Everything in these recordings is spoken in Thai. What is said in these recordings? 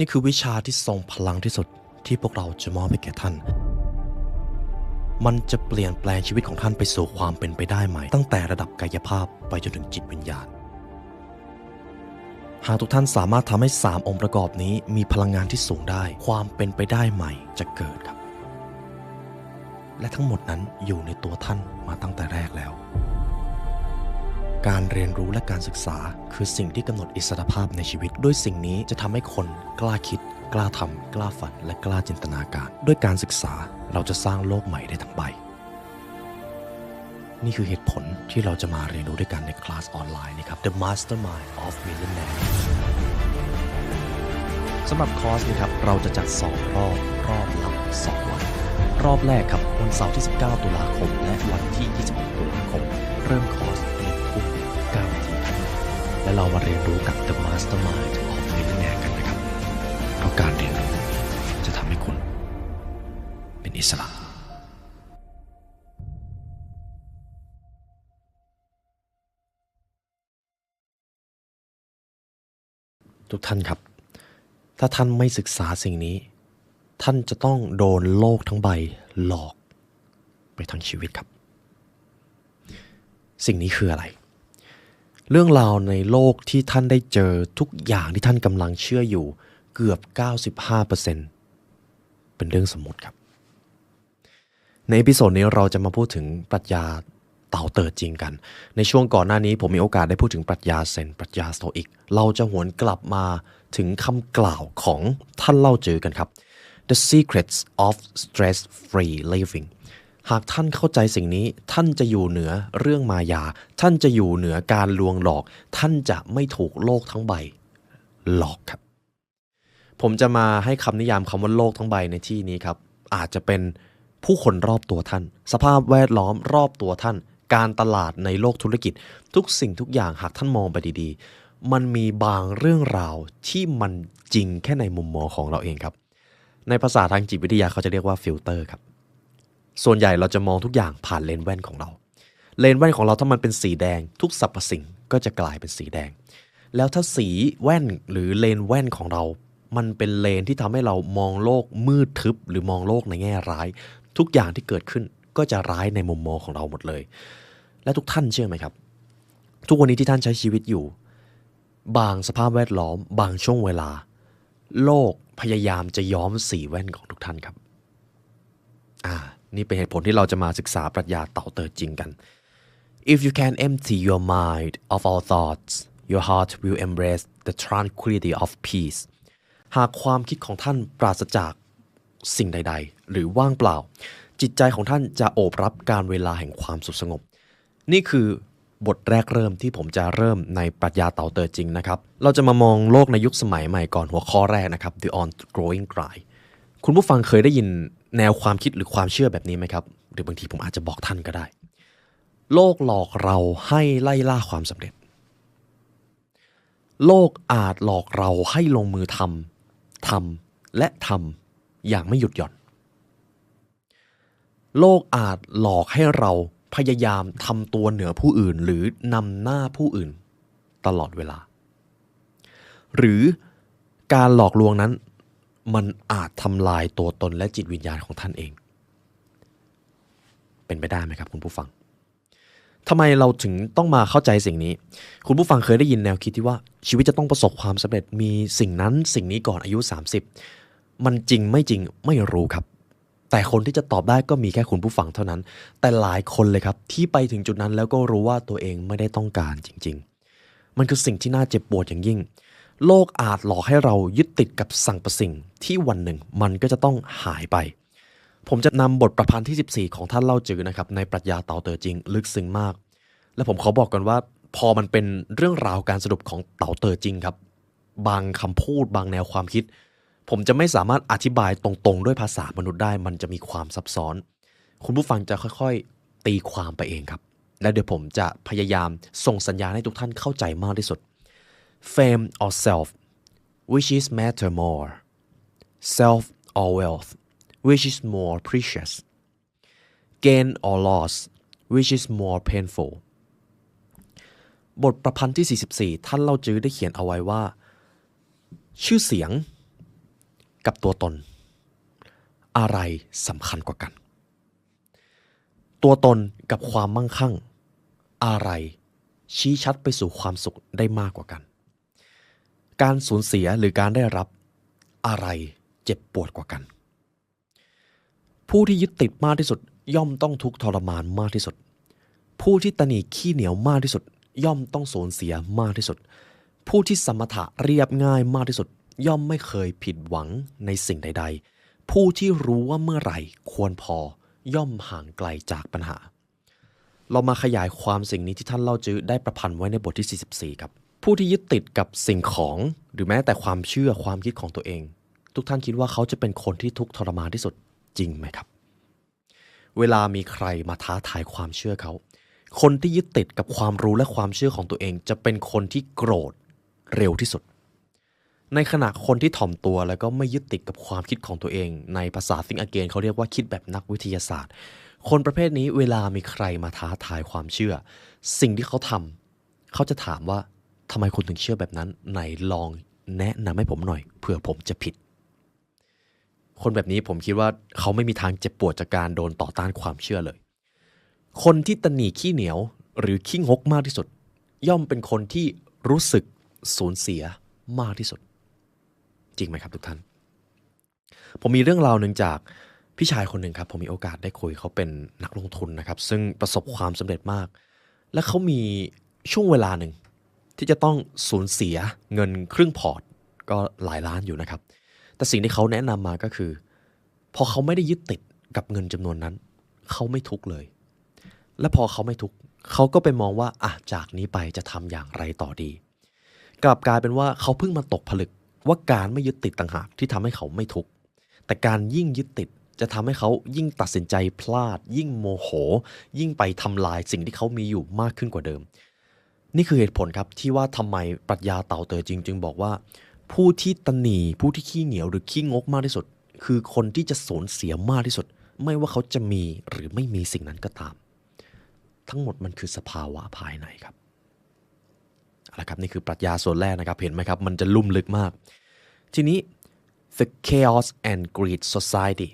นี่คือวิชาที่ทรงพลังที่สุดที่พวกเราจะมอบให้แก่ท่าน มันจะเปลี่ยนแปลงชีวิตของท่านไปสู่ความเป็นไปได้ใหม่ ตั้งแต่ระดับกายภาพไปจนถึงจิตวิญญาณ หากทุกท่านสามารถทำให้ 3 องค์ประกอบนี้มีพลังงานที่สูงได้ ความเป็นไปได้ใหม่จะเกิดครับ และทั้งหมดนั้นอยู่ในตัวท่านมาตั้งแต่แรกแล้ว การเรียนรู้และการศึกษา คือสิ่งที่กำหนดอิสรภาพในชีวิต ด้วยสิ่งนี้จะทำให้คนกล้าคิด กล้าทำกล้าฝัน และกล้าจินตนาการ ด้วยการศึกษาเราจะสร้างโลกใหม่ได้ทั้งใบ นี่คือเหตุผลที่เราจะมาเรียนรู้ด้วยกันในคลาสออนไลน์นะครับ The Mastermind of Millionaire สำหรับคอร์สนี้ครับเราจะจัด2รอบรอบละ2วัน รอบแรกครับวันเสาร์ที่ 19 ตุลาคม และวันที่ 26 ตุลาคม เริ่มคอร์ส และเรามาเรียนรู้กับ The Mastermind of Millionaire กันนะครับ เพราะการเรียนรู้จะทำให้คุณเป็นอิสระทุกท่านครับ ถ้าท่านไม่ศึกษาสิ่งนี้ ท่านจะต้องโดนโลกทั้งใบหลอกไปทั้งชีวิตครับ สิ่งนี้คืออะไร เรื่องราวในโลกที่ท่านได้เจอทุกอย่างที่ท่านกำลังเชื่ออยู่เกือบ 95%เป็นเรื่องสมมติครับ ในอพิโซดนี้เราจะมาพูดถึงปรัชญาเต่าเติดจริงกัน ในช่วงก่อนหน้านี้ผมมีโอกาสได้พูดถึงปรัชญาเซนปรัชญาสโตอิก เราจะหวนกลับมาถึงคำกล่าวของท่านเล่าเจอกันครับ The Secrets of Stress Free Living หากท่านเข้าใจสิ่งนี้ ท่านจะอยู่เหนือเรื่องมายา ท่านจะอยู่เหนือการลวงหลอก ท่านจะไม่ถูกโลกทั้งใบ หลอกครับ ผมจะมาให้คำนิยามคำว่าโลกทั้งใบในที่นี้ครับ อาจจะเป็นผู้คนรอบตัวท่าน สภาพแวดล้อมรอบตัวท่าน การตลาดในโลกธุรกิจ ทุกสิ่งทุกอย่างหากท่านมองไปดีๆ มันมีบางเรื่องราวที่มันจริงแค่ในมุมมองของเราเองครับ ในภาษาทางจิตวิทยาเขาจะเรียกว่าฟิลเตอร์ครับ ส่วนใหญ่เราจะมองทุกอย่างผ่านเลนส์แว่นของเรา เลนส์แว่นของเราถ้ามันเป็นสีแดง ทุกสรรพสิ่งก็จะกลายเป็นสีแดง แล้วถ้าสีแว่นหรือเลนส์แว่นของเรา มันเป็นเลนที่ทำให้เรามองโลกมืดทึบ หรือมองโลกในแง่ร้าย ทุกอย่างที่เกิดขึ้นก็จะร้ายในมุมมองของเราหมดเลย และทุกท่านเชื่อไหมครับ ทุกวันนี้ที่ท่านใช้ชีวิตอยู่ บางสภาพแวดล้อม บางช่วงเวลา โลกพยายามจะย้อมสีแว่นของทุกท่านครับ อ่า นี่เป็นเหตุผลที่เราจะมาศึกษาปรัชญาเต่าเติร์จริงกัน If you can empty your mind of all thoughts your heart will embrace the tranquility of peace หากความคิดของท่านปราศจากสิ่งใด ๆ หรือว่างเปล่า จิตใจของท่านจะโอบรับการเวลาแห่งความสุขสงบ นี่คือบทแรกเริ่มที่ผมจะเริ่มในปรัชญาเต่าเตอจริงนะครับ เราจะมามองโลกในยุคสมัยใหม่ก่อนหัวข้อแรกนะครับ The On Growing Cry คุณผู้ฟังเคยได้ยินแนวความคิดหรือความเชื่อแบบนี้ไหมครับ หรือบางทีผมอาจจะบอกท่านก็ได้ โลกหลอกเราให้ไล่ล่าความสำเร็จ โลกอาจหลอกเราให้ลงมือทำทำและทำอย่างไม่หยุดหย่อน โลกอาจหลอกให้เราพยายามทำตัวเหนือผู้อื่น หรือนำหน้าผู้อื่น ตลอดเวลา หรือการหลอกลวงนั้น มันอาจทำลายตัวตนและจิตวิญญาณของท่านเอง เป็นไปได้ไหมครับคุณผู้ฟังทำไมเราถึงต้องมาเข้าใจสิ่งนี้ คุณผู้ฟังเคยได้ยินแนวคิดที่ว่าชีวิตจะต้องประสบความสำเร็จมีสิ่งนั้นสิ่งนี้ก่อนอายุ 30 มันจริงไม่จริงไม่รู้ครับ แต่คนที่จะตอบได้ก็มีแค่คุณผู้ฟังเท่านั้น แต่หลายคนเลยครับที่ไปถึงจุดนั้นแล้วก็รู้ว่าตัวเองไม่ได้ต้องการจริง ๆ มันคือสิ่งที่น่าเจ็บปวดอย่างยิ่ง โลกอาจหลอกให้เรายึดติดกับสั่งประสิ่งที่วันหนึ่งมันก็จะต้องหายไป ผมจะนำบทประพันธ์ที่ 14 ของท่านเล่าจือนะครับในปรัชญาเต่าเตอจริง ลึกซึ้งมาก และผมขอบอกกันว่า พอมันเป็นเรื่องราวการสรุปของเต่าเตอจริงครับ บางคำพูดบางแนวความคิด ผมจะไม่สามารถอธิบายตรงๆ ด้วยภาษามนุษย์ได้ มันจะมีความซับซ้อน คุณผู้ฟังจะค่อยๆ ตีความไปเองครับ และเดี๋ยวผมจะพยายามส่งสัญญาณให้ทุกท่านเข้าใจมากที่สุด fame or self which is matter more self or wealth which is more precious gain or loss which is more painful บทประพันธ์ที่ 44 ท่านเล่าจื้อได้เขียนเอาไว้ว่า ชื่อเสียงกับตัวตน อะไรสำคัญกว่ากัน ตัวตนกับความมั่งคั่ง อะไรชี้ชัดไปสู่ความสุขได้มากกว่ากัน การสูญเสียหรือการได้รับอะไรเจ็บปวดกว่ากัน ผู้ที่ยึดติดมากที่สุดย่อมต้องทุกข์ทรมานมากที่สุด ผู้ที่ตนีขี้เหนียวมากที่สุด ย่อมต้องสูญเสียมากที่สุด ผู้ที่สมถะเรียบง่ายมากที่สุด ย่อมไม่เคยผิดหวังในสิ่งใด ๆ ผู้ที่รู้ว่าเมื่อไหร่ควรพอย่อมห่างไกลจากปัญหา เรามาขยายความสิ่งนี้ที่ท่านเล่าจื้อได้ประพันธ์ไว้ในบทที่ 44 ครับ ผู้ที่ยึดติดกับสิ่งของหรือแม้แต่ความเชื่อความคิดของตัวเอง ทุกท่านคิดว่าเขาจะเป็นคนที่ทุกข์ทรมานที่สุดจริงไหมครับ เวลามีใครมาท้าทายความเชื่อเขา คนที่ยึดติดกับความรู้และความเชื่อของตัวเอง จะเป็นคนที่โกรธเร็วที่สุด ในขณะคนที่ถ่อมตัวแล้วก็ไม่ยึดติดกับความคิดของตัวเอง ในภาษาซิงอเกนเขาเรียกว่าคิดแบบนักวิทยาศาสตร์ คนประเภทนี้เวลามีใครมาท้าทายความเชื่อ สิ่งที่เขาทำเขาจะถามว่า ทำไมคุณถึงเชื่อแบบนั้นไหนลองแนะนำให้ผมหน่อยเผื่อผมจะผิด คนแบบนี้ผมคิดว่าเขาไม่มีทางเจ็บปวดจากการโดนต่อต้านความเชื่อเลย คนที่ตนีขี้เหนียวหรือขี้งกมากที่สุด ย่อมเป็นคนที่รู้สึกสูญเสียมากที่สุด จริงไหมครับทุกท่าน ผมมีเรื่องราวหนึ่งจากพี่ชายคนหนึ่งครับ ผมมีโอกาสได้คุยเขาเป็นนักลงทุนนะครับ ซึ่งประสบความสำเร็จมาก และเขามีช่วงเวลาหนึ่ง ที่จะต้องสูญเสียเงินครึ่งพอร์ต ก็หลายล้านอยู่นะครับ แต่สิ่งที่เขาแนะนำมาก็คือ พอเขาไม่ได้ยึดติดกับเงินจำนวนนั้น เขาไม่ทุกเลย และพอเขาไม่ทุกเขาก็ไปมองว่าอะจากนี้ไปจะทำอย่างไรต่อดี กลับกลายเป็นว่าเขาเพิ่งมาตกผลึกว่าการไม่ยึดติดต่างหากที่ทำให้เขาไม่ทุกข์แต่การยิ่งยึดติดจะทำให้เขายิ่งตัดสินใจพลาด ยิ่งโมโห ยิ่งไปทำลายสิ่งที่เขามีอยู่มากขึ้นกว่าเดิม นี่คือเหตุผลครับที่ว่าทำไมปรัชญาเต่าเตอจริง จึงบอกว่า ผู้ที่ตนีผู้ที่ขี้เหนียวหรือขี้งกมากที่สุด คือคนที่จะสูญเสียมากที่สุด ไม่ว่าเขาจะมีหรือไม่มีสิ่งนั้นก็ตาม ทั้งหมดมันคือสภาวะภายในครับเอาละครับนี่คือปรัชญาส่วนแรกนะครับเห็นไหมครับ มันจะลุ่มลึกมาก ทีนี้ the chaos and greed society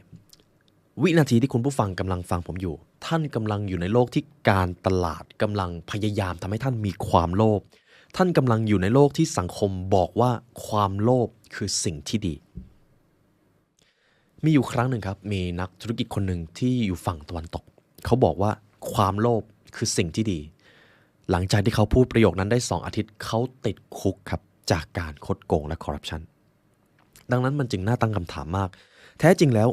วินาทีที่คุณผู้ฟังกำลังฟังผมอยู่ ท่านกำลังอยู่ในโลกที่การตลาดกำลังพยายามทำให้ท่านมีความโลภ ท่านกำลังอยู่ในโลกที่สังคมบอกว่าความโลภคือสิ่งที่ดี มีอยู่ครั้งหนึ่งครับ มีนักธุรกิจคนหนึ่งที่อยู่ฝั่งตะวันตก เขาบอกว่าความโลภคือสิ่งที่ดี หลังจากที่เขาพูดประโยคนั้นได้ 2 อาทิตย์เขาติดคุกครับจากการคดโกงและคอร์รัปชันดังนั้นมันจึงน่าตั้งคำถามมาก แท้จริงแล้ว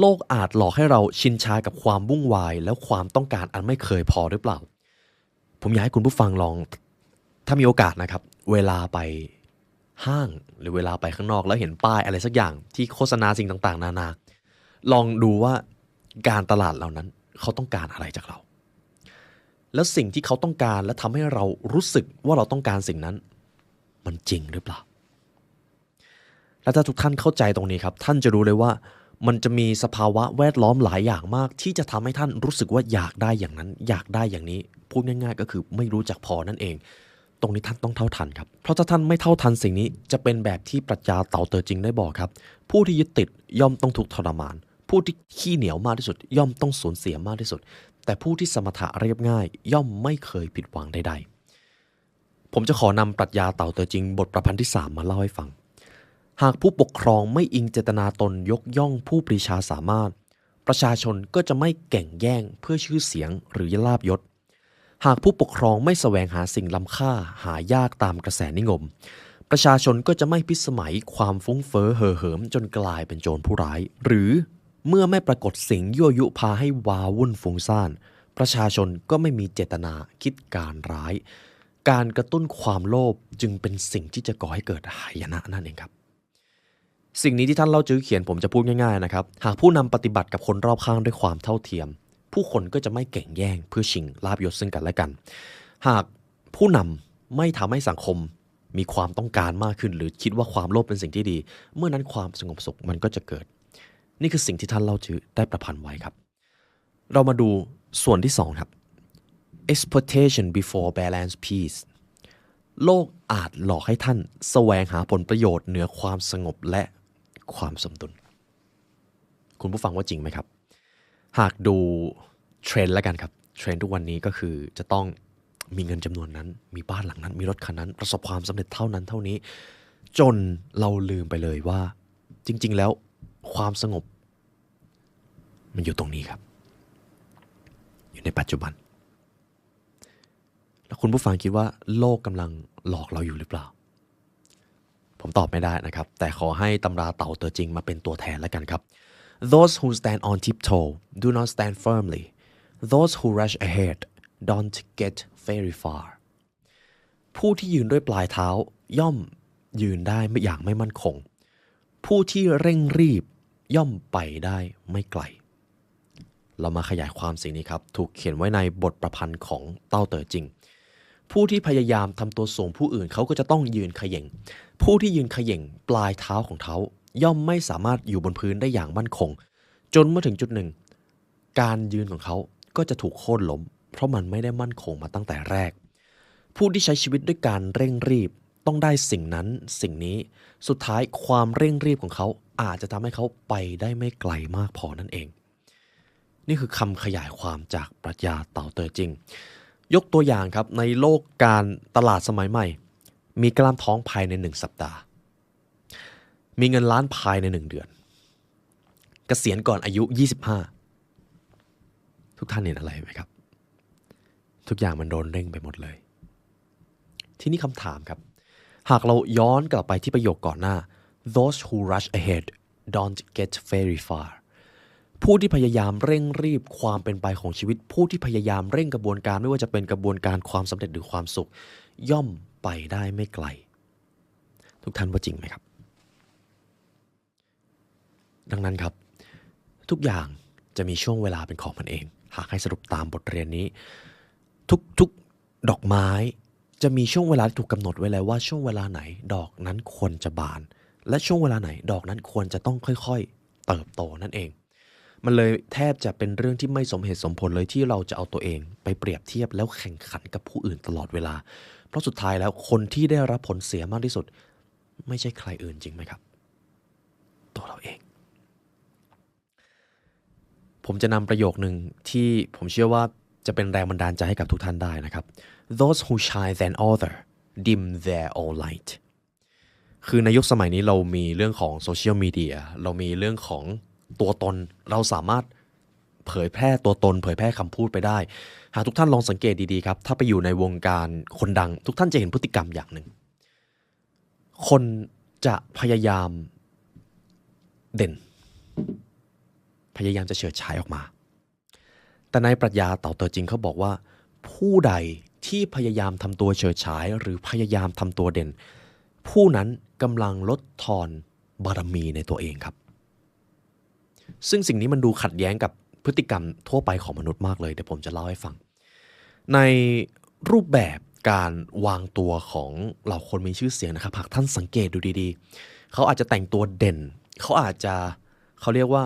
โลกอาจหลอกให้เราชินชากับความวุ่นวาย แล้วความต้องการอันไม่เคยพอหรือเปล่า ผมอยากให้คุณผู้ฟังลอง ถ้ามีโอกาสนะครับ เวลาไปห้างหรือเวลาไปข้างนอกแล้วเห็นป้ายอะไรสักอย่างที่โฆษณาสิ่งต่าง ๆ นานา ลองดูว่าการตลาดเหล่านั้น เขาต้องการอะไรจากเรา แล้วสิ่งที่เขาต้องการและทำให้เรารู้สึกว่าเราต้องการสิ่งนั้น มันจริงหรือเปล่า และถ้าทุกท่านเข้าใจตรงนี้ครับ ท่านจะรู้เลยว่า มันจะมีสภาวะแวดล้อมหลายอย่างมาก ที่จะทำให้ท่านรู้สึกว่าอยากได้อย่างนั้น อยากได้อย่างนี้พูดง่าย ๆ ก็คือไม่รู้จักพอนั่นเอง ตรงนี้ท่านต้องเท่าทันครับ เพราะถ้าท่านไม่เท่าทันสิ่งนี้จะเป็นแบบที่ปรัชญาเต่าเตอจริงได้บอกครับ ผู้ที่ยึดติดย่อมต้องถูกทรมาน ผู้ที่ขี้เหนียวมากที่สุด ย่อมต้องสูญเสียมากที่สุด แต่ผู้ที่สมถะเรียบง่าย ย่อมไม่เคยผิดหวังใดๆผมจะขอนำปรัชญาเต่าเตอจริงบทประพันธ์ที่ 3 มาเล่าให้ฟัง หากผู้ปกครองไม่อิงเจตนาตนยกย่องผู้ปรีชาสามารถ ประชาชนก็จะไม่แก่งแย่งเพื่อชื่อเสียงหรือลาบยศ หากผู้ปกครองไม่แสวงหาสิ่งล้ำค่าหายากตามกระแสนิยม ประชาชนก็จะไม่พิสมัยความฟุ้งเฟ้อเห่อเหิมจนกลายเป็นโจรผู้ร้าย หรือเมื่อไม่ปรากฏสิ่งยั่วยุพาให้วาวุ่นฟุ้งซ่าน ประชาชนก็ไม่มีเจตนาคิดการร้าย การกระตุ้นความโลภจึงเป็นสิ่งที่จะก่อให้เกิดหายนะนั่นเองครับ สิ่งนี้ที่ท่านเล่าจื้อเขียนผมจะพูดง่ายๆนะครับ หากผู้นำปฏิบัติกับคนรอบข้างด้วยความเท่าเทียม ผู้คนก็จะไม่แก่งแย่งเพื่อชิงลาบยศซึ่งกันและกัน หากผู้นำไม่ทำให้สังคมมีความต้องการมากขึ้น หรือคิดว่าความโลภเป็นสิ่งที่ดี เมื่อนั้นความสงบสุขมันก็จะเกิด นี่คือสิ่งที่ท่านเล่าจื้อได้ประพันธ์ไว้ครับ เรามาดูส่วนที่สองครับ exploitation before balance peace โลกอาจหลอกให้ท่านแสวงหาผลประโยชน์เหนือความสงบและ ความสมดุล คุณผู้ฟังว่าจริงไหมครับ หากดูเทรนด์แล้วกันครับเทรนด์ทุกวันนี้ก็คือจะต้องมีเงินจำนวนนั้น มีบ้านหลังนั้น มีรถคันนั้น ประสบความสำเร็จเท่านั้นเท่านี้ จนเราลืมไปเลยว่า จริง ๆ แล้วความสงบ มันอยู่ตรงนี้ครับ อยู่ในปัจจุบัน แล้วคุณผู้ฟังคิดว่าโลกกำลังหลอกเราอยู่หรือเปล่า ผมตอบไม่ได้นะครับ แต่ขอให้ตำราเต่าเตอจริงมาเป็นตัวแทนแล้วกันครับ Those who stand on tiptoe do not stand firmly Those who rush ahead don't get very far ผู้ที่ยืนด้วยปลายเท้าย่อมยืนได้ไม่อย่างไม่มั่นคง ผู้ที่เร่งรีบย่อมไปได้ไม่ไกล เรามาขยายความสิ่งนี้ครับ ถูกเขียนไว้ในบทประพันธ์ของเต้าเต๋อจริง ผู้ที่พยายามทำตัวสูงผู้อื่นเขาก็จะต้องยืนขย่ง ผู้ที่ยืนขย่งปลายเท้าของเขาย่อมไม่สามารถอยู่บนพื้นได้อย่างมั่นคง จนเมื่อถึงจุดหนึ่ง การยืนของเขาก็จะถูกโค่นล้ม เพราะมันไม่ได้มั่นคงมาตั้งแต่แรก ผู้ที่ใช้ชีวิตด้วยการเร่งรีบต้องได้สิ่งนั้นสิ่งนี้สุดท้ายความเร่งรีบของเขาอาจจะทำให้เขาไปได้ไม่ไกลมากพอนั่นเอง นี่คือคำขยายความจากปรัชญาเต่าเตอจริง ยกตัวอย่างครับในโลกการตลาดสมัยใหม่ มีกล้ามท้องภายในหนึ่งสัปดาห์ มีเงินล้านภายในหนึ่งเดือนกเกษียณก่อนอายุ 25 ทุกท่านเห็นอะไรไหมครับ ทุกอย่างมันโดนเร่งไปหมดเลย ที่นี่คำถามครับ หากเราย้อนกลับไปที่ประโยคก่อนหน้า those who rush ahead don't get very far ผู้ที่พยายามเร่งรีบความเป็นไปของชีวิต ผู้ที่พยายามเร่งกระบวนการไม่ว่าจะเป็นกระบวนการความสำเร็จหรือความสุข ย่อมไปได้ไม่ไกล ทุกท่านว่าจริงไหมครับ ดังนั้นครับ ทุกอย่างจะมีช่วงเวลาเป็นของมันเอง หากให้สรุปตามบทเรียนนี้ ทุกทุกดอกไม้จะมีช่วงเวลาที่ถูกกำหนดไว้แล้วว่าช่วงเวลาไหนดอกนั้นควรจะบาน และช่วงเวลาไหนดอกนั้นควรจะต้องค่อย ๆ เติบโตนั่นเอง มันเลยแทบจะเป็นเรื่องที่ไม่สมเหตุสมผลเลยที่เราจะเอาตัวเอง ไปเปรียบเทียบแล้วแข่งขันกับผู้อื่นตลอดเวลา เพราะสุดท้ายแล้วคนที่ได้รับผลเสียมากที่สุด ไม่ใช่ใครอื่นจริงไหมครับ ตัวเราเอง ผมจะนำประโยคหนึ่งที่ผมเชื่อว่าจะเป็นแรงบันดาลใจให้กับทุกท่านได้นะครับ those who shine than other dim their own light คือในยุคสมัยนี้เรามีเรื่องของโซเชียลมีเดียเรามีเรื่องของ ตัวตนเราสามารถเผยแพร่ตัวตน เผยแพร่คำพูดไปได้ หากทุกท่านลองสังเกตดีๆครับ ถ้าไปอยู่ในวงการคนดัง ทุกท่านจะเห็นพฤติกรรมอย่างหนึ่ง คนจะพยายามเด่น พยายามจะเฉิดฉายออกมา แต่ในปรัชญาเต่าเตอจริงเขาบอกว่า ผู้ใดที่พยายามทำตัวเฉิดฉาย หรือพยายามทำตัวเด่น ผู้นั้นกำลังลดทอนบารมีในตัวเองครับ ซึ่งสิ่งนี้มันดูขัดแย้งกับพฤติกรรมทั่วไปของมนุษย์มากเลย เดี๋ยวผมจะเล่าให้ฟัง ในรูปแบบการวางตัวของเหล่าคนมีชื่อเสียงนะครับ หากท่านสังเกตดูดีๆ เขาอาจจะแต่งตัวเด่น เขาอาจจะเขาเรียกว่า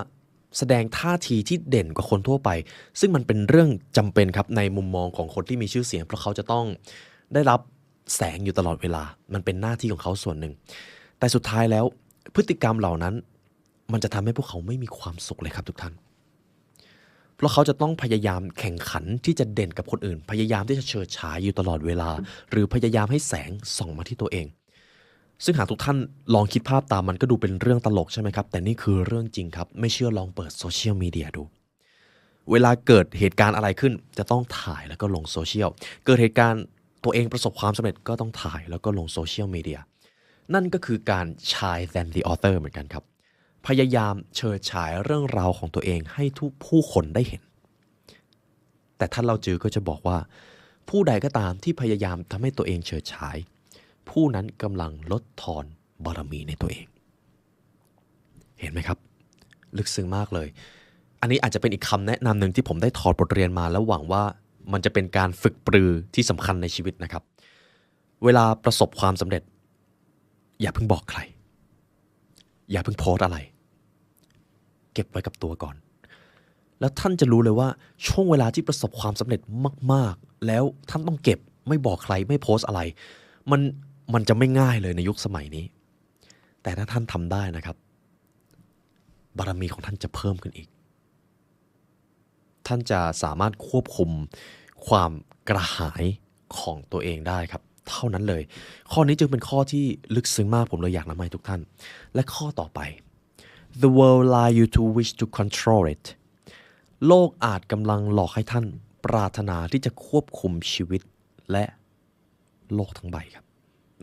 แสดงท่าทีที่เด่นกว่าคนทั่วไป ซึ่งมันเป็นเรื่องจำเป็นครับในมุมมองของคนที่มีชื่อเสียง เพราะเขาจะต้องได้รับแสงอยู่ตลอดเวลา มันเป็นหน้าที่ของเขาส่วนหนึ่ง แต่สุดท้ายแล้วพฤติกรรมเหล่านั้น มันจะทำให้พวกเขาไม่มีความสุขเลยครับทุกท่าน เพราะเขาจะต้องพยายามแข่งขันที่จะเด่นกับคนอื่น พยายามที่จะเฉิดฉายอยู่ตลอดเวลา หรือพยายามให้แสงส่องมาที่ตัวเอง ซึ่งหากทุกท่านลองคิดภาพตามมันก็ดูเป็นเรื่องตลกใช่ไหมครับ แต่นี่คือเรื่องจริงครับ ไม่เชื่อลองเปิดโซเชียลมีเดียดูเวลาเกิดเหตุการณ์อะไรขึ้น จะต้องถ่ายแล้วก็ลงโซเชียล เกิดเหตุการณ์ตัวเองประสบความสำเร็จก็ต้องถ่ายแล้วก็ลงโซเชียลมีเดีย นั่นก็คือการ shy than the author เหมือนกันครับ พยายามเชิดฉายเรื่องราวของตัวเองให้ทุกผู้คนได้เห็น แต่ท่านเราจือก็จะบอกว่า ผู้ใดก็ตามที่พยายามทำให้ตัวเองเฉิดฉาย ผู้นั้นกำลังลดทอนบารมีในตัวเอง เห็นไหมครับ ลึกซึ้งมากเลย อันนี้อาจจะเป็นอีกคำแนะนำหนึ่งที่ผมได้ถอดบทเรียนมาแล้วหวังว่ามันจะเป็นการฝึกปรือที่สำคัญในชีวิตนะครับ เวลาประสบความสำเร็จ อย่าเพิ่งบอกใคร อย่าเพิ่งโพสอะไร เก็บไว้กับตัวก่อน แล้วท่านจะรู้เลยว่าช่วงเวลาที่ประสบความสำเร็จมาก ๆ แล้วท่านต้องเก็บไม่บอกใครไม่โพสต์อะไร มันมันจะไม่ง่ายเลยในยุคสมัยนี้ แต่ถ้าท่านทำได้นะครับ บารมีของท่านจะเพิ่มขึ้นอีก ท่านจะสามารถควบคุมความกระหายของตัวเองได้ครับ เท่านั้นเลย ข้อนี้จึงเป็นข้อที่ลึกซึ้งมากผมเลยอยากนำมาให้ทุกท่าน และข้อต่อไป the world lie you to wish to control it โลกอาจกำลังหลอกให้ท่าน ปรารถนาที่จะควบคุมชีวิตและโลกทั้งใบครับ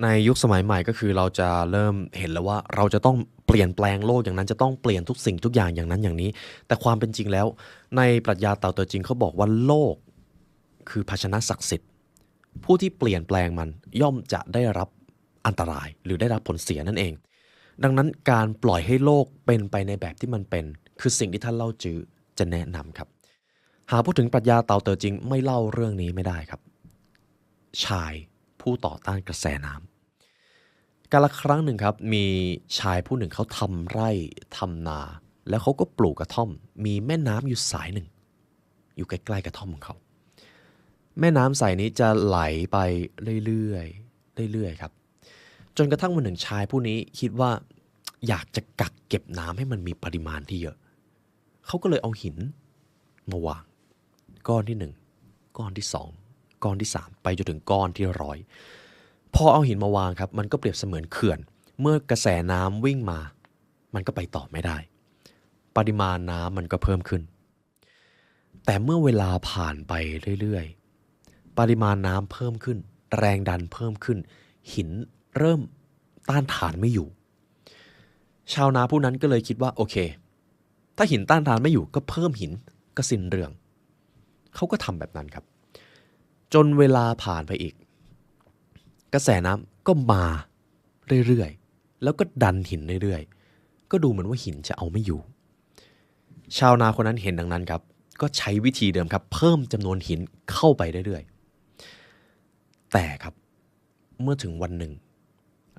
ในยุคสมัยใหม่ก็คือเราจะเริ่มเห็นแล้วว่าเราจะต้องเปลี่ยนแปลงโลกอย่างนั้นจะต้องเปลี่ยนทุกสิ่งทุกอย่างอย่างนั้นอย่างนี้ แต่ความเป็นจริงแล้ว ในปรัชญาเต่าเตอจริงเขาบอกว่าโลกคือภาชนะศักดิ์สิทธิ์ ผู้ที่เปลี่ยนแปลงมันย่อมจะได้รับอันตรายหรือได้รับผลเสียนั่นเอง ดังนั้นการปล่อยให้โลกเป็นไปในแบบที่มันเป็น คือสิ่งที่ท่านเล่าจื้อจะแนะนำครับ หากพูดถึงปรัชญาเต่าเตอจริงไม่เล่าเรื่องนี้ไม่ได้ครับ ชายผู้ต่อต้านกระแสน้ำกาลครั้งหนึ่งครับ มีชายผู้หนึ่งเขาทำไร่ทำนา แล้วเขาก็ปลูกกระท่อม มีแม่น้ำอยู่สายหนึ่ง อยู่ใกล้ๆกระท่อมของเขาแม่น้ำสายนี้จะไหลไปเรื่อยๆเรื่อยๆครับ จนกระทั่งวันหนึ่งชายผู้นี้คิดว่าอยากจะกักเก็บน้ำให้มันมีปริมาณที่เยอะ เขาก็เลยเอาหินมาวาง ก้อนที่หนึ่งก้อนที่สองก้อนที่สามไปจนถึงก้อนที่ร้อยพอเอาหินมาวางครับ มันก็เปรียบเสมือนเขื่อน เมื่อกระแสน้ำวิ่งมา มันก็ไปต่อไม่ได้ ปริมาณน้ำมันก็เพิ่มขึ้น แต่เมื่อเวลาผ่านไปเรื่อยๆ ปริมาณน้ำเพิ่มขึ้น แรงดันเพิ่มขึ้น หิน เริ่มต้านทานไม่อยู่ ชาวนาผู้นั้นก็เลยคิดว่าโอเค ถ้าหินต้านทานไม่อยู่ก็เพิ่มหินก็สิ้นเรื่อง เขาก็ทำแบบนั้นครับ จนเวลาผ่านไปอีก กระแสน้ำก็มาเรื่อยๆ แล้วก็ดันหินเรื่อยๆ ก็ดูเหมือนว่าหินจะเอาไม่อยู่ ชาวนาคนนั้นเห็นดังนั้นครับ ก็ใช้วิธีเดิมครับ เพิ่มจำนวนหินเข้าไปเรื่อยๆ แต่ครับ เมื่อถึงวันหนึ่ง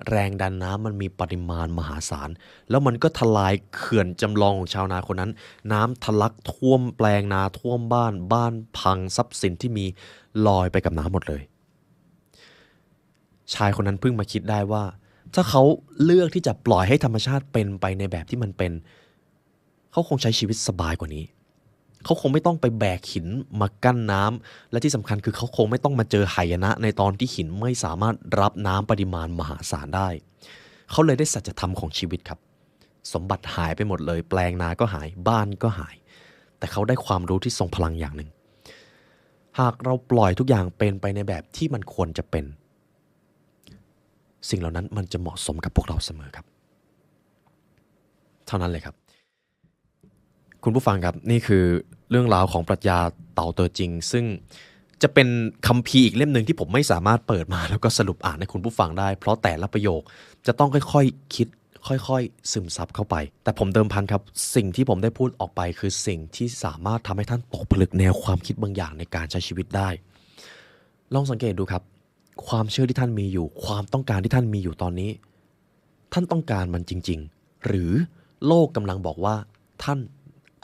แรงดันน้ำมันมีปริมาณมหาศาล แล้วมันก็ทลายเขื่อนจำลองของชาวนาคนนั้น น้ำทะลักท่วมแปลงนาท่วมบ้าน บ้านพังทรัพย์สินที่มีลอยไปกับน้ำหมดเลย ชายคนนั้นเพิ่งมาคิดได้ว่า ถ้าเขาเลือกที่จะปล่อยให้ธรรมชาติเป็นไปในแบบที่มันเป็น เขาคงใช้ชีวิตสบายกว่านี้ เขาคงไม่ต้องไปแบกหินมากั้นน้ำและที่สำคัญคือเขาคงไม่ต้องมาเจอหายนะ ในตอนที่หินไม่สามารถรับน้ำปริมาณมหาศาลได้ เขาเลยได้สัจธรรมของชีวิตครับ สมบัติหายไปหมดเลย แปลงนาก็หายบ้านก็หาย แต่เขาได้ความรู้ที่ทรงพลังอย่างหนึ่ง หากเราปล่อยทุกอย่างเป็นไปในแบบที่มันควรจะเป็น สิ่งเหล่านั้นมันจะเหมาะสมกับพวกเราเสมอครับ เท่านั้นเลยครับ คุณผู้ฟังครับนี่คือเรื่องราวของปรัชญาเต่าเตอจริง ซึ่งจะเป็นคัมภีร์อีกเล่มหนึ่งที่ผมไม่สามารถเปิดมา แล้วก็สรุปอ่านให้คุณผู้ฟังได้ เพราะแต่ละประโยคจะต้องค่อยๆคิด ค่อยๆ ซึมซับเข้าไป แต่ผมเดิมพันครับ สิ่งที่ผมได้พูดออกไป คือสิ่งที่สามารถทำให้ท่านตกผลึกแนวความคิดบางอย่างในการใช้ชีวิตได้ ลองสังเกตดูครับ ความเชื่อที่ท่านมีอยู่ ความต้องการที่ท่านมีอยู่ตอนนี้ ท่านต้องการมันจริง ๆ หรือโลกกำลังบอกว่าท่าน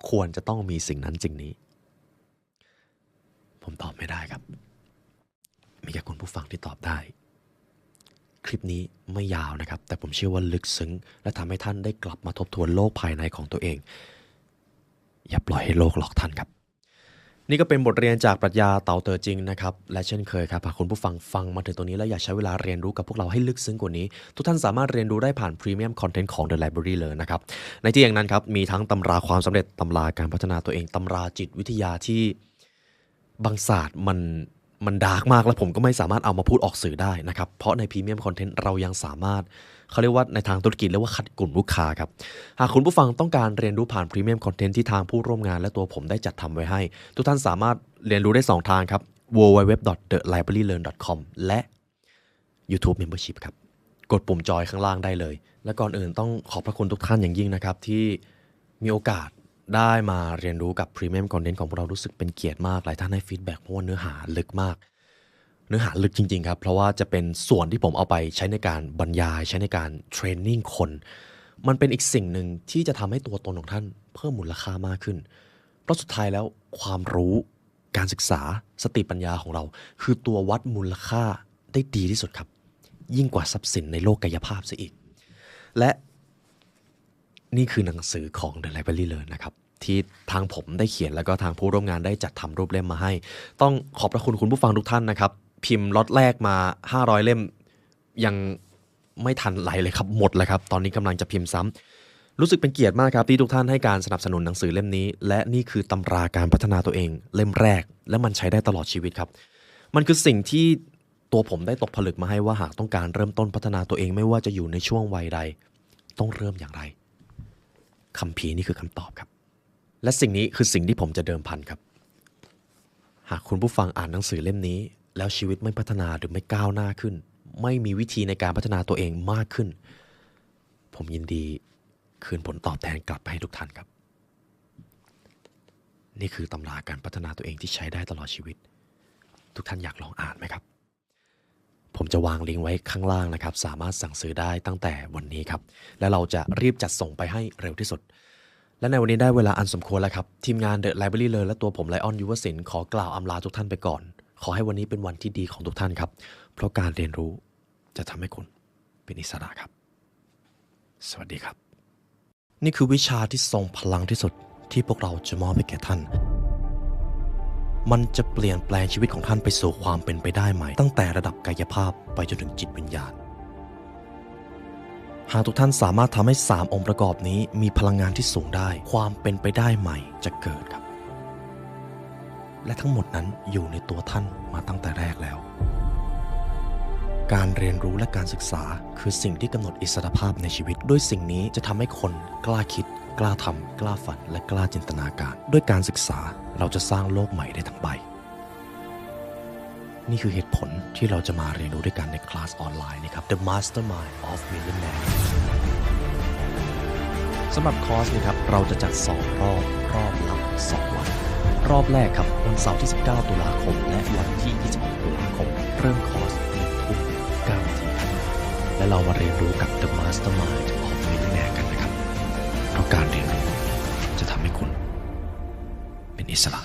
ควรจะต้องมีสิ่งนั้นสิ่งนี้ ผมตอบไม่ได้ครับ มีแค่คุณผู้ฟังที่ตอบได้ คลิปนี้ไม่ยาวนะครับ แต่ผมเชื่อว่าลึกซึ้ง และทำให้ท่านได้กลับมาทบทวนโลกภายในของตัวเอง อย่าปล่อยให้โลกหลอกท่านครับ นี่ก็เป็นบทเรียนจากปรัชญาเต่าเตอจริงนะครับ และเช่นเคยครับหากคุณผู้ฟังฟังมาถึงตรงนี้แล้วอยากใช้เวลาเรียนรู้กับพวกเราให้ลึกซึ้งกว่านี้ ทุกท่านสามารถเรียนรู้ได้ผ่านพรีเมียมคอนเทนต์ของ The Library เลยนะครับ ในที่อย่างนั้นครับ มีทั้งตำราความสำเร็จตำราการพัฒนาตัวเองตำราจิตวิทยาที่บางศาสตร์มันมันดาร์กมาก และผมก็ไม่สามารถเอามาพูดออกสื่อได้นะครับเพราะในพรีเมียมคอนเทนต์เรายังสามารถ เขาเรียกว่าในทางธุรกิจเรียกว่าคัดกลุ่มลูกค้าครับ หากคุณผู้ฟังต้องการเรียนรู้ผ่านพรีเมียมคอนเทนต์ที่ทางผู้ร่วมงานและตัวผมได้จัดทำไว้ให้ ทุกท่านสามารถเรียนรู้ได้ 2 ทางครับ www.thelibrarylearn.com และ YouTube Membership ครับ กดปุ่มจอยข้างล่างได้เลย และก่อนอื่นต้องขอบพระคุณทุกท่านอย่างยิ่งนะครับ ที่มีโอกาสได้มาเรียนรู้กับพรีเมียมคอนเทนต์ของพวกเรารู้สึกเป็นเกียรติมาก หลายท่านให้ฟีดแบ็กเพราะว่าเนื้อหาลึกมาก เนื้อหาลึกจริง ๆ ครับ เพราะว่าจะเป็นส่วนที่ผมเอาไปใช้ในการบรรยาย ใช้ในการเทรนนิ่งคน มันเป็นอีกสิ่งหนึ่งที่จะทำให้ตัวตนของท่านเพิ่มมูลค่ามากขึ้น เพราะสุดท้ายแล้วความรู้การศึกษาสติปัญญาของเรา คือตัววัดมูลค่าได้ดีที่สุดครับ ยิ่งกว่าทรัพย์สินในโลกกายภาพซะอีก และนี่คือหนังสือของ The Library Learn นะครับที่ทางผมได้เขียนแล้วก็ทางผู้ร่วมงานได้จัดทำรูปเล่มมาให้ ต้องขอบพระคุณคุณผู้ฟังทุกท่านนะครับ พิมพ์ล็อตแรกมา 500 เล่ม ยังไม่ทันไหลเลยครับหมดแล้วครับ ตอนนี้กำลังจะพิมพ์ซ้ำรู้สึกเป็นเกียรติมากครับที่ทุกท่านให้การสนับสนุนหนังสือเล่มนี้ และนี่คือตำราการพัฒนาตัวเอง เล่มแรก และมันใช้ได้ตลอดชีวิตครับ มันคือสิ่งที่ตัวผมได้ตกผลึกมาให้ว่าหากต้องการเริ่มต้นพัฒนาตัวเองไม่ว่าจะอยู่ในช่วงวัยใด ต้องเริ่มอย่างไรคำพีนี่คือคำตอบครับ และสิ่งนี้คือสิ่งที่ผมจะเดิมพันครับ หากคุณผู้ฟังอ่านหนังสือเล่มนี้ แล้วชีวิตไม่พัฒนาหรือไม่ก้าวหน้าขึ้น ไม่มีวิธีในการพัฒนาตัวเองมากขึ้น ผมยินดีคืนผลตอบแทนกลับไปให้ทุกท่านครับ นี่คือตำราการพัฒนาตัวเองที่ใช้ได้ตลอดชีวิต ทุกท่านอยากลองอ่านไหมครับ ผมจะวางลิงก์ไว้ข้างล่างนะครับ สามารถสั่งซื้อได้ตั้งแต่วันนี้ครับ และเราจะรีบจัดส่งไปให้เร็วที่สุดและในวันนี้ได้เวลาอันสมควรแล้วครับ ทีมงาน The Library เลยและตัวผมไลออนยุวศินขอกล่าวอำลาทุกท่านไปก่อน ขอให้วันนี้เป็นวันที่ดีของทุกท่านครับ เพราะการเรียนรู้จะทำให้คุณเป็นอิสระครับ สวัสดีครับ นี่คือวิชาที่ทรงพลังที่สุดที่พวกเราจะมอบให้แก่ท่าน มันจะเปลี่ยนแปลงชีวิตของท่านไปสู่ความเป็นไปได้ใหม่ ตั้งแต่ระดับกายภาพไปจนถึงจิตวิญญาณ หากทุกท่านสามารถทำให้ 3 องค์ประกอบนี้มีพลังงานที่สูงได้ ความเป็นไปได้ใหม่จะเกิดครับ และทั้งหมดนั้นอยู่ในตัวท่านมาตั้งแต่แรกแล้ว การเรียนรู้และการศึกษาคือสิ่งที่กำหนดอิสรภาพในชีวิต ด้วยสิ่งนี้จะทำให้คนกล้าคิด กล้าทำกล้าฝัน และกล้าจินตนาการ ด้วยการศึกษาเราจะสร้างโลกใหม่ได้ทั้งใบ นี่คือเหตุผลที่เราจะมาเรียนรู้ด้วยกันในคลาสออนไลน์นะครับ The Mastermind of Millionaire สำหรับคอร์สนี้ครับเราจะจัด 2 รอบรอบละ2วัน รอบแรกครับ วันเสาร์ที่ 19 ตุลาคม และวันที่ 26 ตุลาคม เริ่มคอร์สทุก9นาทีและเรามาเรียนรู้กับ The Mastermind of Millionaire กันนะครับ เพราะการเรียนรู้จะทำให้คุณเป็นอิสระ